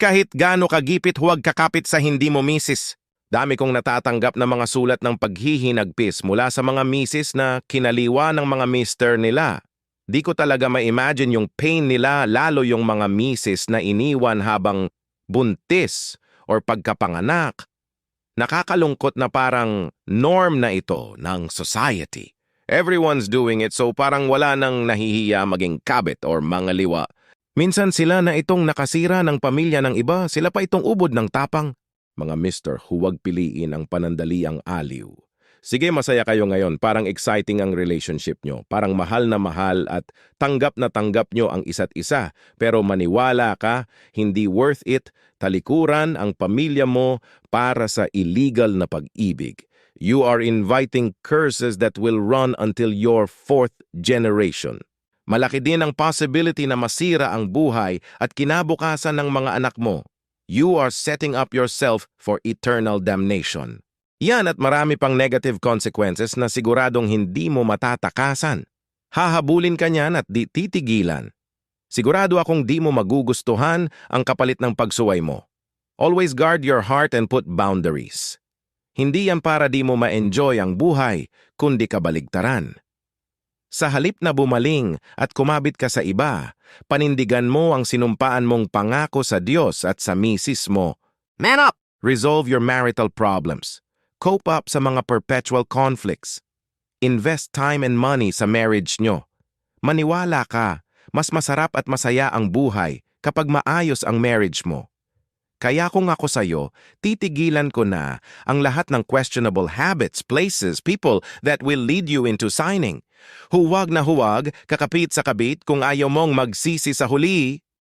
Kahit gaano kagipit huwag kakapit sa hindi mo misis. Dami kong natatanggap na mga sulat ng paghihinagpis mula sa mga misis na kinaliwa ng mga mister nila. Di ko talaga ma-imagine yung pain nila lalo yung mga misis na iniwan habang buntis or pagkapanganak. Nakakalungkot na parang norm na ito ng society. Everyone's doing it so parang wala nang nahihiya maging kabit or mangaliwa. Minsan sila na itong nakasira ng pamilya ng iba, sila pa itong ubod ng tapang. Mga mister, huwag piliin ang panandaliang aliw. Sige, masaya kayo ngayon. Parang exciting ang relationship nyo. Parang mahal na mahal at tanggap na tanggap nyo ang isa't isa. Pero maniwala ka, hindi worth it. Talikuran ang pamilya mo para sa illegal na pag-ibig. You are inviting curses that will run until your fourth generation. Malaki din ang possibility na masira ang buhay at kinabukasan ng mga anak mo. You are setting up yourself for eternal damnation. Yan at marami pang negative consequences na siguradong hindi mo matatakasan. Hahabulin ka niyan at di titigilan. Sigurado akong di mo magugustuhan ang kapalit ng pagsuway mo. Always guard your heart and put boundaries. Hindi yan para di mo ma-enjoy ang buhay, kundi kabaligtaran. Sa halip na bumaling at kumabit ka sa iba, panindigan mo ang sinumpaan mong pangako sa Diyos at sa misis mo. Man up! Resolve your marital problems. Cope up sa mga perpetual conflicts. Invest time and money sa marriage nyo. Maniwala ka, mas masarap at masaya ang buhay kapag maayos ang marriage mo. Kaya kung ako sa'yo, titigilan ko na ang lahat ng questionable habits, places, people that will lead you into signing. Huwag na huwag, kakapit sa kabit kung ayaw mong magsisi sa huli.